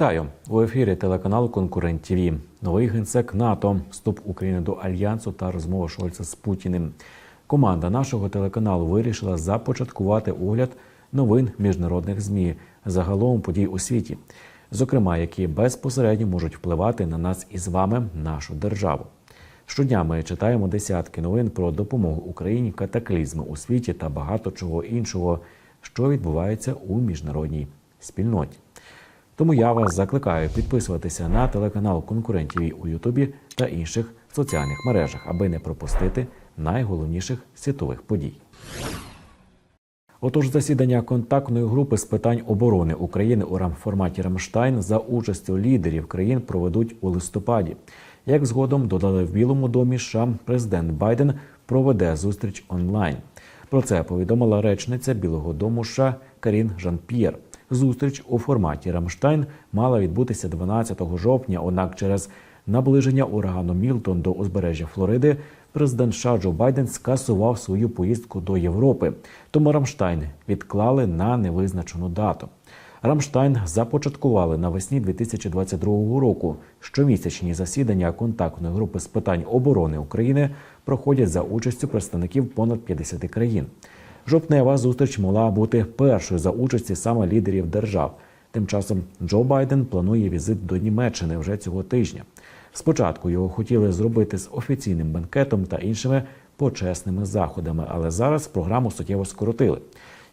Вітаю у ефірі телеканалу Конкурент ТВ. Новий генсек НАТО, вступ України до альянсу та розмова Шольца з Путіним. Команда нашого телеканалу вирішила започаткувати огляд новин міжнародних змі загалом подій у світі, зокрема, які безпосередньо можуть впливати на нас із вами, нашу державу. Щодня ми читаємо десятки новин про допомогу Україні, катаклізми у світі та багато чого іншого, що відбувається у міжнародній спільноті. Тому я вас закликаю підписуватися на телеканал конкурентів у Ютубі та інших соціальних мережах, аби не пропустити найголовніших світових подій. Отож, засідання контактної групи з питань оборони України у рамформаті Рамштайн за участю лідерів країн проведуть у листопаді. Як згодом додали в Білому домі, США президент Байден проведе зустріч онлайн. Про це повідомила речниця Білого Дому США Карін Жан-П'єр. Зустріч у форматі Рамштайн мала відбутися 12 жовтня. Однак, через наближення урагану Мілтон до узбережжя Флориди, президент США Джо Байден скасував свою поїздку до Європи. Тому Рамштайн відклали на невизначену дату. Рамштайн започаткували навесні 2022 року. Щомісячні засідання контактної групи з питань оборони України проходять за участю представників понад 50 країн. Жовтнева зустріч могла бути першою за участі саме лідерів держав. Тим часом Джо Байден планує візит до Німеччини вже цього тижня. Спочатку його хотіли зробити з офіційним бенкетом та іншими почесними заходами, але зараз програму суттєво скоротили.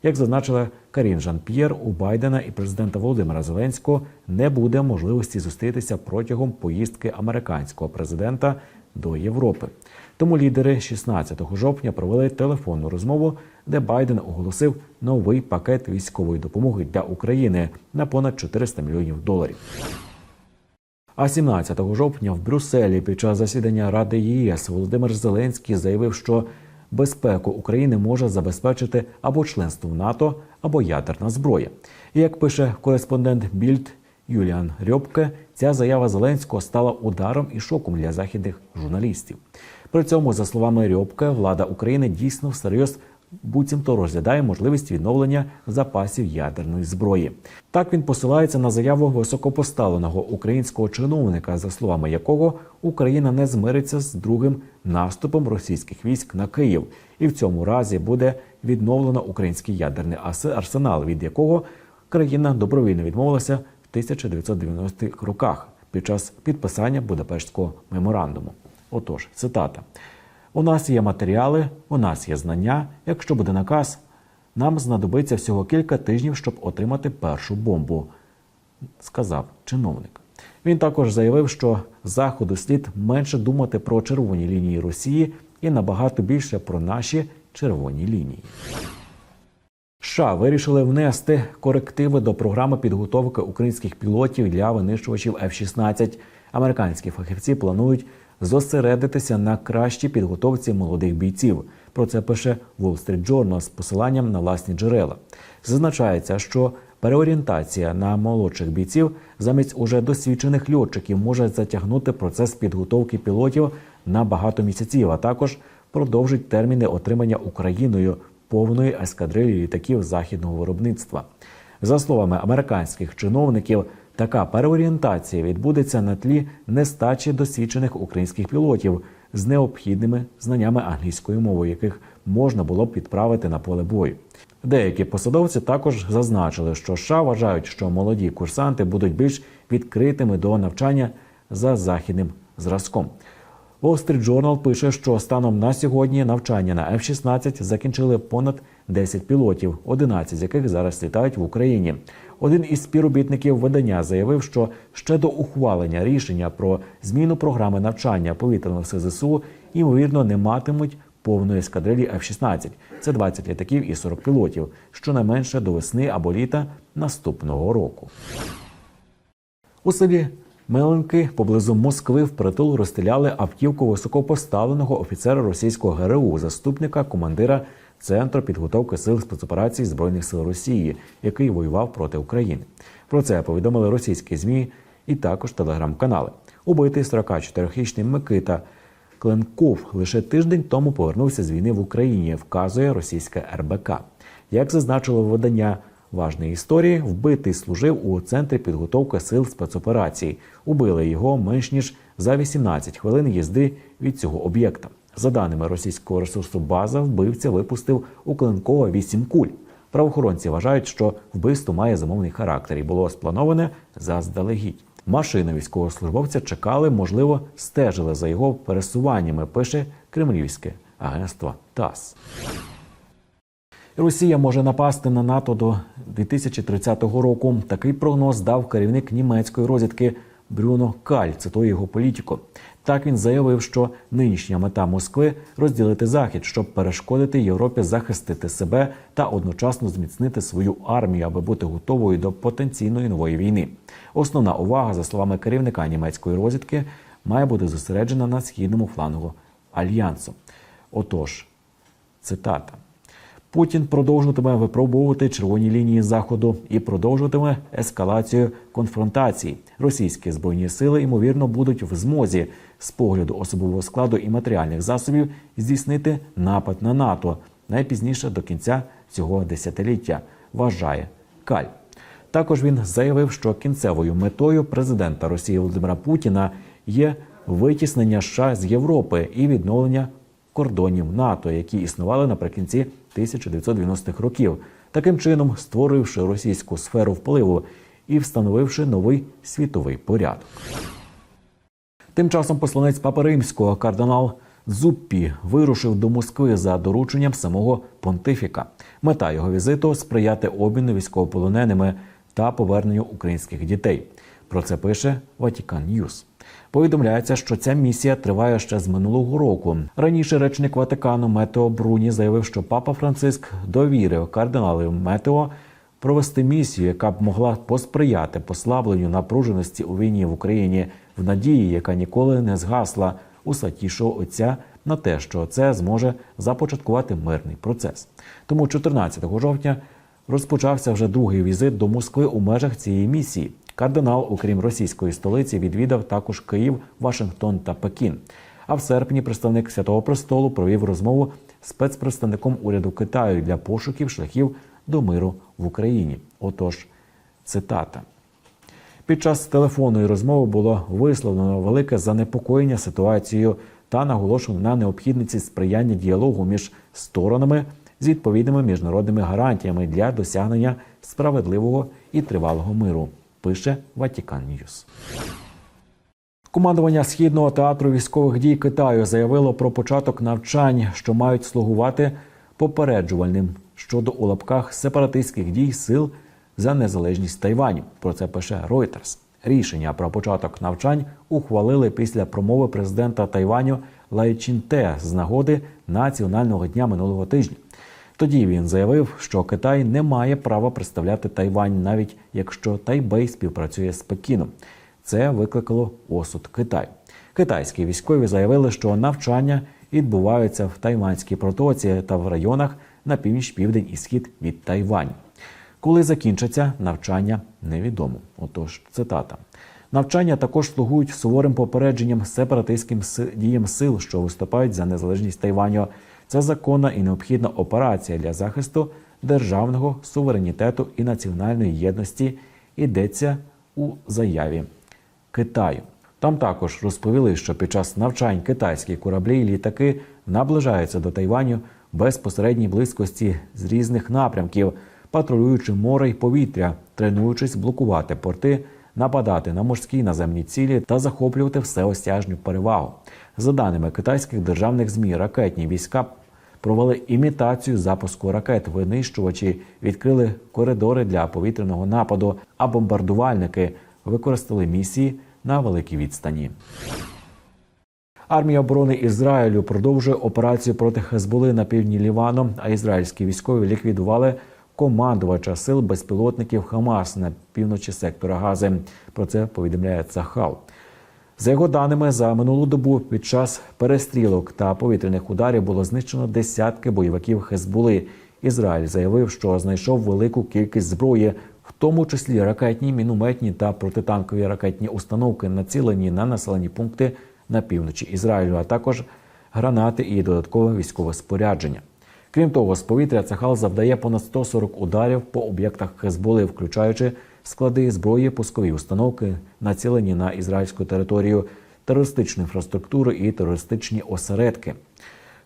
Як зазначила Карін Жан-П'єр, у Байдена і президента Володимира Зеленського не буде можливості зустрітися протягом поїздки американського президента до Європи. Тому лідери 16 жовтня провели телефонну розмову, де Байден оголосив новий пакет військової допомоги для України на понад 400 мільйонів доларів. А 17 жовтня в Брюсселі під час засідання Ради ЄС Володимир Зеленський заявив, що безпеку України може забезпечити або членство в НАТО, або ядерна зброя. І як пише кореспондент Більд Юліан Рьобке, ця заява Зеленського стала ударом і шоком для західних журналістів. При цьому, за словами Рьобке, влада України дійсно всерйоз буцімто розглядає можливість відновлення запасів ядерної зброї. Так він посилається на заяву високопоставленого українського чиновника, за словами якого Україна не змириться з другим наступом російських військ на Київ, і в цьому разі буде відновлено український ядерний арсенал, від якого країна добровільно відмовилася в 1990-х роках під час підписання Будапештського меморандуму. Отож, цитата. У нас є матеріали, у нас є знання. Якщо буде наказ, нам знадобиться всього кілька тижнів, щоб отримати першу бомбу, сказав чиновник. Він також заявив, що заходу слід менше думати про червоні лінії Росії і набагато більше про наші червоні лінії. США вирішили внести корективи до програми підготовки українських пілотів для винищувачів F-16. Американські фахівці планують зосередитися на кращій підготовці молодих бійців. Про це пише Wall Street Journal з посиланням на власні джерела. Зазначається, що переорієнтація на молодших бійців замість уже досвідчених льотчиків може затягнути процес підготовки пілотів на багато місяців, а також продовжить терміни отримання Україною повної ескадрилі літаків західного виробництва. За словами американських чиновників, така переорієнтація відбудеться на тлі нестачі досвідчених українських пілотів з необхідними знаннями англійської мови, яких можна було б відправити на поле бою. Деякі посадовці також зазначили, що США вважають, що молоді курсанти будуть більш відкритими до навчання за західним зразком. Wall Street Journal пише, що станом на сьогодні навчання на F-16 закінчили понад 10 пілотів, 11 з яких зараз літають в Україні. Один із співробітників видання заявив, що ще до ухвалення рішення про зміну програми навчання повітряного СЗСУ ймовірно не матимуть повної ескадрилі F-16. Це 20 літаків і 40 пілотів, щонайменше до весни або літа наступного року. У селі Меленки поблизу Москви впритул розстріляли автівку високопоставленого офіцера російського ГРУ, заступника командира Центру підготовки сил спецоперацій Збройних сил Росії, який воював проти України. Про це повідомили російські змі і також телеграм-канали. Убитий 44-річний Микита Кленков лише тиждень тому повернувся з війни в Україні, вказує російська РБК. Як зазначило видання важної історії вбитий служив у центрі підготовки сил спецоперацій. Убили його менш ніж за 18 хвилин їзди від цього об'єкта. За даними російського ресурсу База, вбивця випустив у Клинкова 8 куль. Правоохоронці вважають, що вбивство має замовний характер і було сплановане заздалегідь. Машини військовослужбовця чекали, можливо, стежили за його пересуваннями. Пише кремлівське агентство ТАСС. Росія може напасти на НАТО до 2030 року. Такий прогноз дав керівник німецької розвідки Брюно Каль. Цитує його політико. Так він заявив, що нинішня мета Москви розділити захід, щоб перешкодити Європі захистити себе та одночасно зміцнити свою армію, аби бути готовою до потенційної нової війни. Основна увага, за словами керівника німецької розвідки, має бути зосереджена на східному флангу альянсу. Отож, цитата. Путін продовжуватиме випробовувати червоні лінії заходу і продовжуватиме ескалацію конфронтацій. Російські збройні сили ймовірно будуть в змозі з погляду особового складу і матеріальних засобів здійснити напад на НАТО найпізніше до кінця цього десятиліття. Вважає Каль. Також він заявив, що кінцевою метою президента Росії Володимира Путіна є витіснення США з Європи і відновлення кордонів НАТО, які існували наприкінці 1990-х років, таким чином створивши російську сферу впливу і встановивши новий світовий порядок. Тим часом посланець Папи Римського кардинал Зуппі вирушив до Москви за дорученням самого понтифіка. Мета його візиту сприяти обміну військовополоненими та поверненню українських дітей. Про це пише Ватікан Ньюс. Повідомляється, що ця місія триває ще з минулого року. Раніше речник Ватикану Метео Бруні заявив, що папа Франциск довірив кардиналу Метео провести місію, яка б могла посприяти послабленню напруженості у війні в Україні в надії, яка ніколи не згасла у святішого отця на те, що це зможе започаткувати мирний процес. Тому 14 жовтня розпочався вже другий візит до Москви у межах цієї місії. Кардинал, окрім російської столиці, відвідав також Київ, Вашингтон та Пекін. А в серпні представник Святого Престолу провів розмову з спецпредставником уряду Китаю для пошуків шляхів до миру в Україні. Отож, цитата. Під час телефонної розмови було висловлено велике занепокоєння ситуацією та наголошено на необхідності сприяння діалогу між сторонами з відповідними міжнародними гарантіями для досягнення справедливого і тривалого миру. Пише Ватікан Ньюс. Командування східного театру військових дій Китаю заявило про початок навчань, що мають слугувати попереджувальним щодо у лапках сепаратистських дій сил за незалежність Тайваню. Про це пише Reuters. Рішення про початок навчань ухвалили після промови президента Тайваню Лай Чінте з нагоди національного дня минулого тижня. Тоді він заявив, що Китай не має права представляти Тайвань, навіть якщо Тайбей співпрацює з Пекіном. Це викликало осуд Китаю. Китайські військові заявили, що навчання відбуваються в Тайванській протоці та в районах на північ, південь і схід від Тайваню. Коли закінчаться навчання, невідомо. Отож, цитата. Навчання також слугують суворим попередженням сепаратистським діям сил, що виступають за незалежність Тайваню. Це законна і необхідна операція для захисту державного суверенітету і національної єдності. Йдеться у заяві Китаю. Там також розповіли, що під час навчань китайські кораблі і літаки наближаються до Тайваню безпосередній близькості з різних напрямків, патрулюючи море й повітря, тренуючись блокувати порти, нападати на морські наземні цілі та захоплювати всеосяжню перевагу. За даними китайських державних змі, ракетні війська провели імітацію запуску ракет. Винищувачі відкрили коридори для повітряного нападу, а бомбардувальники використали місії на великій відстані. Армія оборони Ізраїлю продовжує операцію проти Хезболи на півдні Лівану, а ізраїльські військові ліквідували командувача сил безпілотників Хамас на півночі сектора Гази. Про це повідомляє Цахал. За його даними, за минулу добу під час перестрілок та повітряних ударів було знищено десятки бойовиків Хезбули. Ізраїль заявив, що знайшов велику кількість зброї, в тому числі ракетні, мінометні та протитанкові ракетні установки, націлені на населені пункти на півночі Ізраїлю, а також гранати і додаткове військове спорядження. Крім того, з повітря Цахал завдає понад 140 ударів по об'єктах Хезболи, включаючи склади зброї, пускові установки, націлені на ізраїльську територію, терористичну інфраструктуру і терористичні осередки.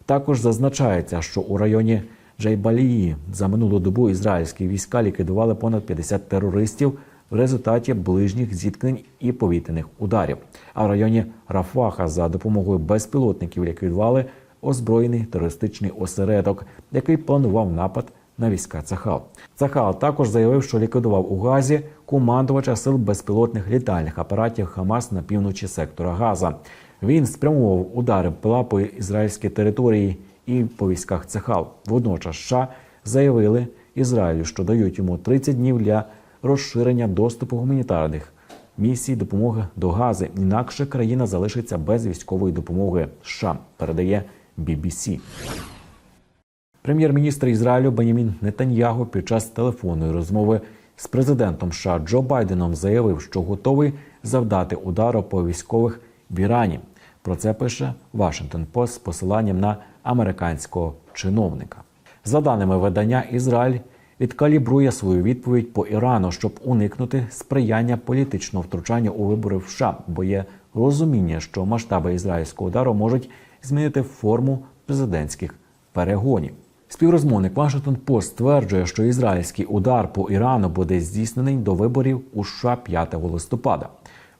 Також зазначається, що у районі Джайбалії за минулу добу ізраїльські війська ліквідували понад 50 терористів в результаті ближніх зіткнень і повітряних ударів. А в районі Рафаха за допомогою безпілотників ліквідували озброєний терористичний осередок, який планував напад на війська Цахал. Цахал також заявив, що ліквідував у Газі командувача сил безпілотних літальних апаратів Хамас на півночі сектора Газа. Він спрямував удари ПЛА по ізраїльській території і по військах Цахал. Водночас США заявили Ізраїлю, що дають йому 30 днів для розширення доступу гуманітарних місій допомоги до Гази. Інакше країна залишиться без військової допомоги. США передає BBC. Прем'єр-міністр Ізраїлю Бенямін Нетаньягу під час телефонної розмови з президентом США Джо Байденом заявив, що готовий завдати удару по військових в Ірані. Про це пише Вашингтон Пост з посиланням на американського чиновника. За даними видання, Ізраїль відкалібрує свою відповідь по Ірану, щоб уникнути сприяння політичного втручання у вибори в США, бо є розуміння, що масштаби ізраїльського удару можуть змінити форму президентських перегонів. Співрозмовник Вашингтон Пост стверджує, що ізраїльський удар по Ірану буде здійснений до виборів у США 5 листопада.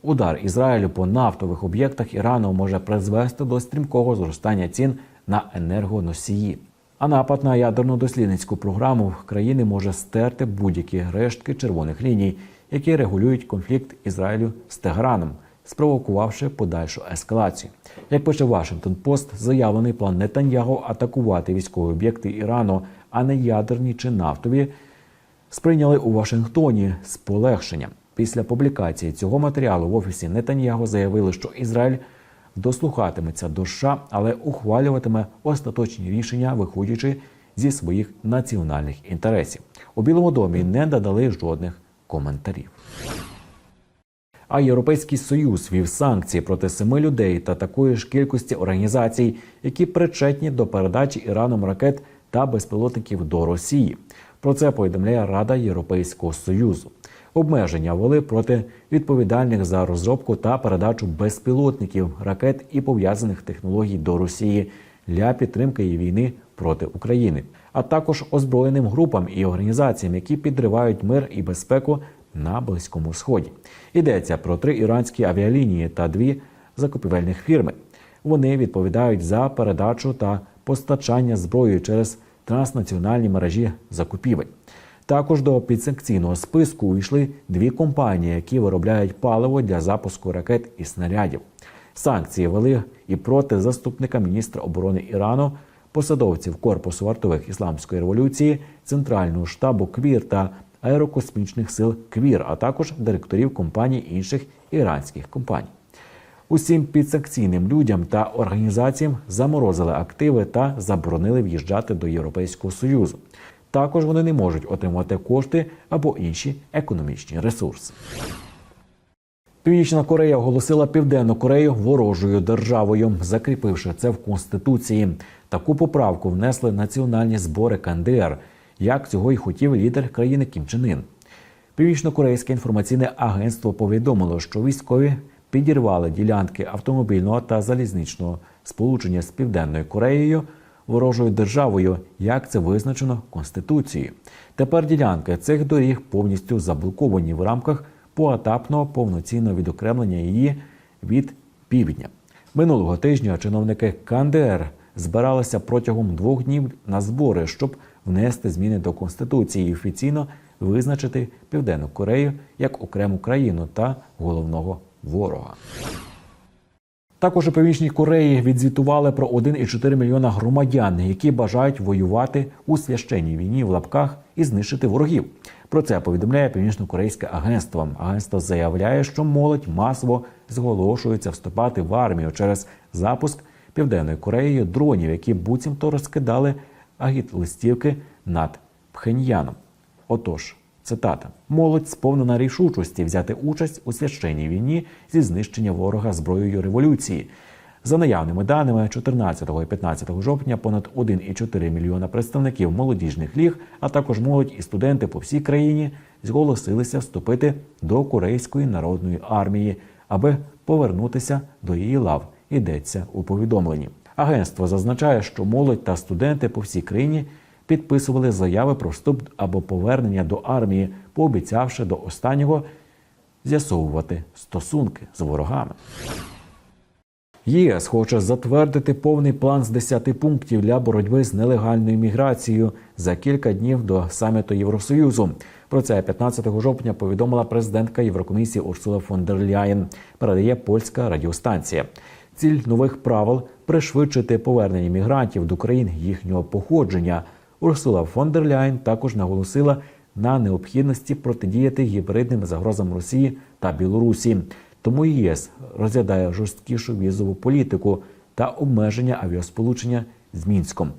Удар Ізраїлю по нафтових об'єктах Ірану може призвести до стрімкого зростання цін на енергоносії. А напад на ядерну дослідницьку програму країни може стерти будь-які рештки червоних ліній, які регулюють конфлікт Ізраїлю з Тегераном, спровокувавши подальшу ескалацію. Як пише Вашингтон Пост, заявлений план Нетаньягу атакувати військові об'єкти Ірану, а не ядерні чи нафтові, сприйняли у Вашингтоні з полегшенням. Після публікації цього матеріалу в офісі Нетаньягу заявили, що Ізраїль дослухатиметься до США, але ухвалюватиме остаточні рішення, виходячи зі своїх національних інтересів. У Білому домі не додали жодних коментарів. А Європейський Союз вів санкції проти семи людей та такої ж кількості організацій, які причетні до передачі Іраном ракет та безпілотників до Росії. Про це повідомляє Рада Європейського Союзу. Обмеження ввели проти відповідальних за розробку та передачу безпілотників, ракет і пов'язаних технологій до Росії для підтримки її війни проти України, а також озброєним групам і організаціям, які підривають мир і безпеку на Близькому Сході. Йдеться про три іранські авіалінії та дві закупівельних фірми. Вони відповідають за передачу та постачання зброї через транснаціональні мережі закупівель. Також до підсанкційного списку увійшли дві компанії, які виробляють паливо для запуску ракет і снарядів. Санкції вели і проти заступника міністра оборони Ірану, посадовців корпусу вартових ісламської революції, центрального штабу КВІР та аерокосмічних сил КВІР, а також директорів компаній інших іранських компаній. Усім підсанкційним людям та організаціям заморозили активи та заборонили в'їжджати до Європейського союзу. Також вони не можуть отримати кошти або інші економічні ресурси. Північна Корея оголосила Південну Корею ворожою державою, закріпивши це в конституції. Таку поправку внесли національні збори КНДР, як цього й хотів лідер країни Кім Чен Ін. Північно-корейське інформаційне агентство повідомило, що військові підірвали ділянки автомобільного та залізничного сполучення з Південною Кореєю ворожою державою, як це визначено Конституцією. Тепер ділянки цих доріг повністю заблоковані в рамках поетапного повноцінного відокремлення її від півдня. Минулого тижня чиновники КНДР збиралися протягом двох днів на збори, щоб внести зміни до конституції і офіційно визначити Південну Корею як окрему країну та головного ворога. Також у Північній Кореї відзвітували про 1,4 мільйона громадян, які бажають воювати у священній війні в лапках і знищити ворогів. Про це повідомляє північно-корейське агентство. Агентство заявляє, що молодь масово зголошується вступати в армію через запуск південною Кореєю дронів, які буцімто розкидали агіт-листівки над Пхеньяном. Отож. Цитата: молодь сповнена рішучості взяти участь у священній війні зі знищення ворога зброєю революції. За наявними даними, 14 і 15 жовтня понад 1,4 мільйона представників молодіжних ліг, а також молодь і студенти по всій країні зголосилися вступити до Корейської народної армії, аби повернутися до її лав. Йдеться у повідомленні. Агентство зазначає, що молодь та студенти по всій країні підписували заяви про вступ або повернення до армії, пообіцявши до останнього з'ясовувати стосунки з ворогами. ЄС хоче затвердити повний план з 10 пунктів для боротьби з нелегальною міграцією за кілька днів до саміту Євросоюзу. Про це 15 жовтня повідомила президентка Єврокомісії Урсула фон дер Ляєн. Передає польська радіостанція. Ціль нових правил пришвидшити повернення мігрантів до країн їхнього походження. Урсула фон дер Ляєн також наголосила на необхідності протидіяти гібридним загрозам Росії та Білорусі. Тому ЄС розглядає жорсткішу візову політику та обмеження авіасполучення з Мінськом.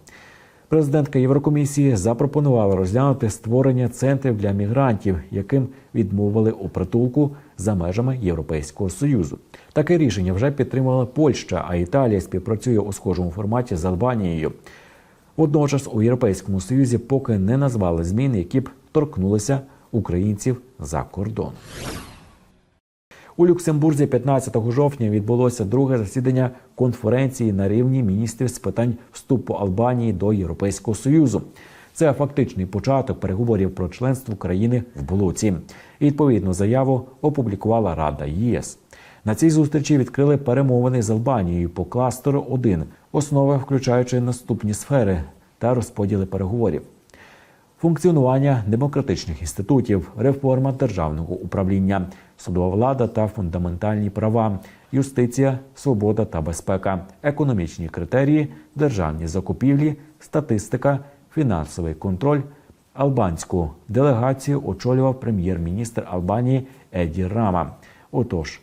Президентка Єврокомісії запропонувала розглянути створення центрів для мігрантів, яким відмовили у притулку за межами Європейського союзу. Таке рішення вже підтримала Польща, а Італія співпрацює у схожому форматі з Албанією. Водночас у Європейському Союзі поки не назвали змін, які б торкнулися українців за кордон. У Люксембурзі 15 жовтня відбулося друге засідання конференції на рівні міністрів з питань вступу Албанії до Європейського союзу. Це фактичний початок переговорів про членство країни в Болоці. І відповідну заяву опублікувала Рада ЄС. На цій зустрічі відкрили перемовини з Албанією по кластеру 1 основи, включаючи наступні сфери та розподіли переговорів. Функціонування демократичних інститутів, реформа державного управління, судова влада та фундаментальні права, юстиція, свобода та безпека, економічні критерії, державні закупівлі, статистика, фінансовий контроль. Албанську делегацію очолював прем'єр-міністр Албанії Еді Рама. Отож,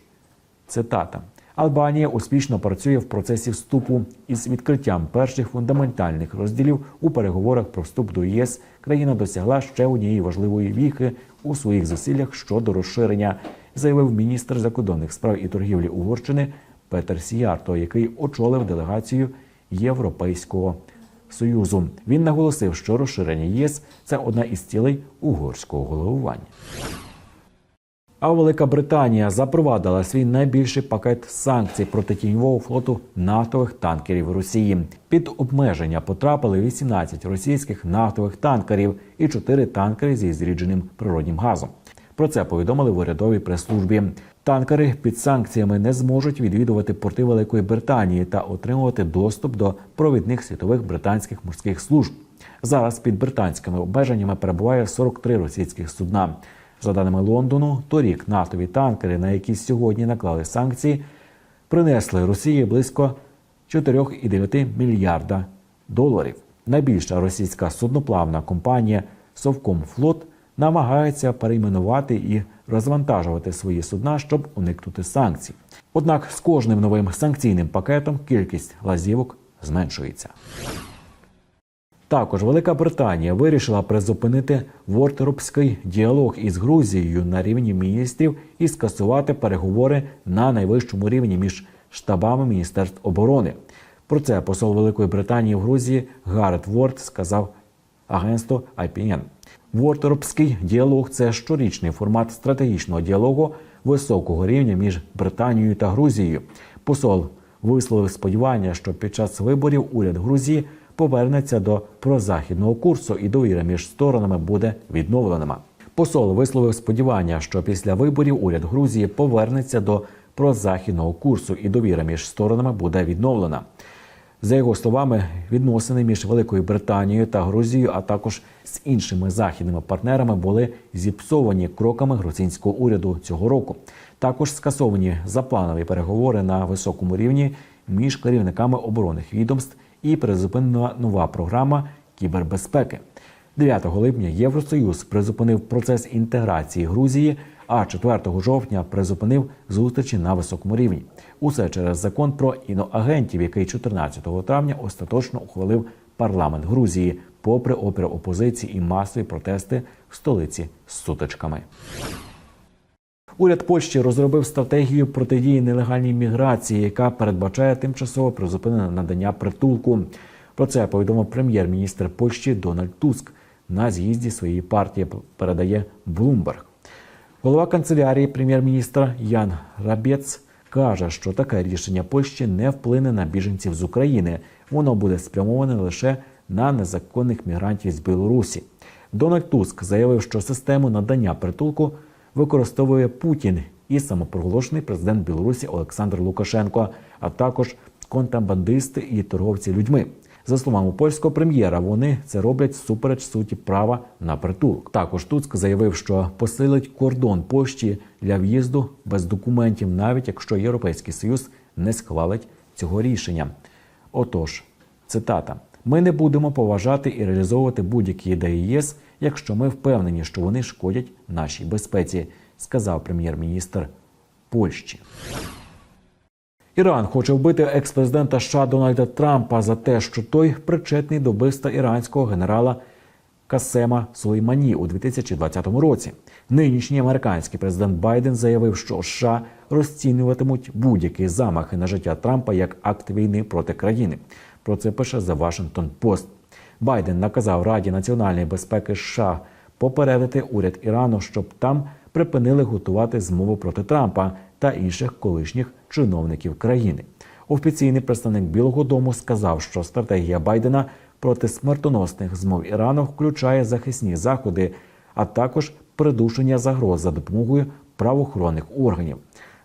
цитата. Албанія успішно працює в процесі вступу із відкриттям перших фундаментальних розділів у переговорах про вступ до ЄС. Країна досягла ще однієї важливої віхи у своїх зусиллях щодо розширення, заявив міністр закордонних справ і торгівлі Угорщини Петер Сіярто, який очолив делегацію Європейського союзу. Він наголосив, що розширення ЄС це одна із цілей угорського головування. А Велика Британія запровадила свій найбільший пакет санкцій проти тіньового флоту нафтових танкерів Росії. Під обмеження потрапили 18 російських нафтових танкерів і 4 танкери зі зрідженим природнім газом. Про це повідомили в урядовій прес-службі. Танкери під санкціями не зможуть відвідувати порти Великої Британії та отримувати доступ до провідних світових британських морських служб. Зараз під британськими обмеженнями перебуває 43 російських судна. За даними Лондону, торік нафтові танкери, на які сьогодні наклали санкції, принесли Росії близько 4,9 мільярда доларів. Найбільша російська судноплавна компанія Совкомфлот намагається перейменувати і розвантажувати свої судна, щоб уникнути санкцій. Однак з кожним новим санкційним пакетом кількість лазівок зменшується. Також Велика Британія вирішила призупинити вортеропський діалог із Грузією на рівні міністрів і скасувати переговори на найвищому рівні між штабами міністерств оборони. Про це посол Великої Британії в Грузії Гарет Ворд сказав агентству IPN. Вортеропський діалог це щорічний формат стратегічного діалогу високого рівня між Британією та Грузією. Посол висловив сподівання, що під час виборів уряд Грузії повернеться до прозахідного курсу, і довіра між сторонами буде відновлена. Посол висловив сподівання, що після виборів уряд Грузії повернеться до прозахідного курсу, і довіра між сторонами буде відновлена. За його словами, відносини між Великою Британією та Грузією, а також з іншими західними партнерами, були зіпсовані кроками грузинського уряду цього року. Також скасовані запланові переговори на високому рівні між керівниками оборонних відомств і призупинена нова програма кібербезпеки. 9 липня Євросоюз призупинив процес інтеграції Грузії, а 4 жовтня призупинив зустрічі на високому рівні. Усе через закон про іноагентів, який 14 травня остаточно ухвалив парламент Грузії, попри опір опозиції і масові протести в столиці з сутичками. Уряд Польщі розробив стратегію протидії нелегальній міграції, яка передбачає тимчасове призупинене надання притулку. Про це повідомив прем'єр-міністр Польщі Дональд Туск на з'їзді своєї партії. Передає Блумберг. Голова канцелярії прем'єр-міністра Ян Рабєц каже, що таке рішення Польщі не вплине на біженців з України. Воно буде спрямоване лише на незаконних мігрантів з Білорусі. Дональд Туск заявив, що систему надання притулку використовує Путін і самопроголошений президент Білорусі Олександр Лукашенко, а також контрабандисти і торговці людьми. За словами польського прем'єра, вони це роблять всупереч суті права на притулок. Також Туцк заявив, що посилить кордон Польщі для в'їзду без документів, навіть якщо Європейський Союз не схвалить цього рішення. Отож, цитата: ми не будемо поважати і реалізовувати будь-які ідеї ЄС, якщо ми впевнені, що вони шкодять нашій безпеці, сказав прем'єр-міністр Польщі. Іран хоче вбити екс-президента США Дональда Трампа за те, що той причетний до вбивства іранського генерала Касема Сулеймані у 2020 році. Нинішній американський президент Байден заявив, що США розцінюватимуть будь-які замахи на життя Трампа як акт війни проти країни. Про це пише The Washington Post. Байден наказав Раді національної безпеки США попередити уряд Ірану, щоб там припинили готувати змову проти Трампа та інших колишніх чиновників країни. Офіційний представник Білого Дому сказав, що стратегія Байдена проти смертоносних змов Ірану включає захисні заходи, а також придушення загроз за допомогою правоохоронних органів.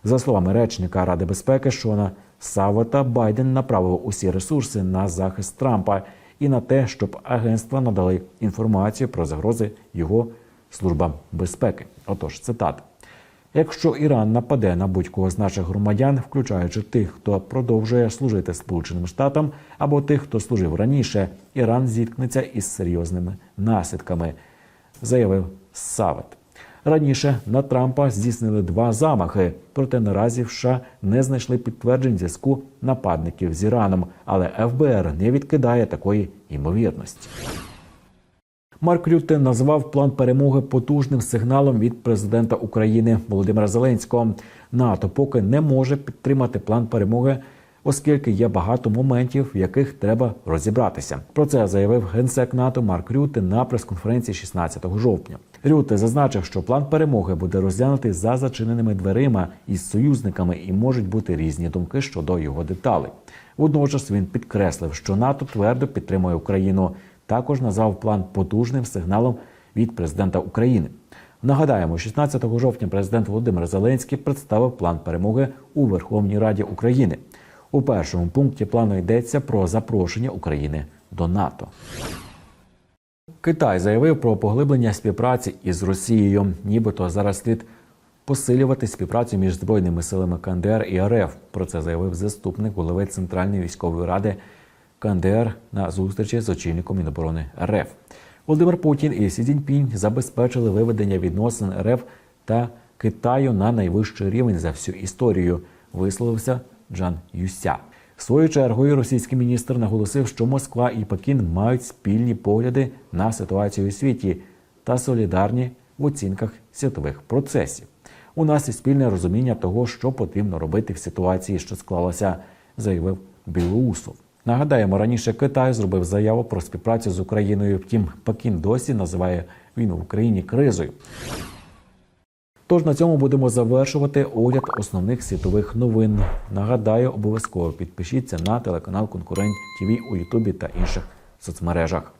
За словами речника Ради безпеки Шона Савата, Байден направив усі ресурси на захист Трампа і на те, щоб агентства надали інформацію про загрози його службам безпеки. Отож, цитата. Якщо Іран нападе на будь-кого з наших громадян, включаючи тих, хто продовжує служити Сполученим Штатам, або тих, хто служив раніше, Іран зіткнеться із серйозними наслідками, заявив Савет. Раніше на Трампа здійснили два замахи, проте наразі в США не знайшли підтверджень зв'язку нападників з Іраном, але ФБР не відкидає такої ймовірності. Марк Рютте назвав план перемоги потужним сигналом від президента України Володимира Зеленського. НАТО поки не може підтримати план перемоги, оскільки є багато моментів, в яких треба розібратися. Про це заявив генсек НАТО Марк Рютте на прес-конференції 16 жовтня. Рютте зазначив, що план перемоги буде розглянутий за зачиненими дверима із союзниками і можуть бути різні думки щодо його деталей. Водночас він підкреслив, що НАТО твердо підтримує Україну. Також назвав план потужним сигналом від президента України. Нагадаємо, 16 жовтня президент Володимир Зеленський представив план перемоги у Верховній Раді України. У першому пункті плану йдеться про запрошення України до НАТО. Китай заявив про поглиблення співпраці із Росією, нібито зараз слід посилювати співпрацю між збройними силами КНДР і РФ. Про це заявив заступник голови Центральної військової ради КНДР на зустрічі з очільником Міноборони РФ. Володимир Путін і Сі Цзіньпінь забезпечили виведення відносин РФ та Китаю на найвищий рівень за всю історію. Висловився Джан Юся. Своєю чергою російський міністр наголосив, що Москва і Пекін мають спільні погляди на ситуацію у світі та солідарні в оцінках світових процесів. У нас є спільне розуміння того, що потрібно робити в ситуації, що склалася, заявив Білоусов. Нагадаємо, раніше Китай зробив заяву про співпрацю з Україною. Втім, Пекін досі називає війну в Україні кризою. Тож на цьому будемо завершувати огляд основних світових новин. Нагадаю, обов'язково підпишіться на телеканал Конкурент ТВ у Ютубі та інших соцмережах.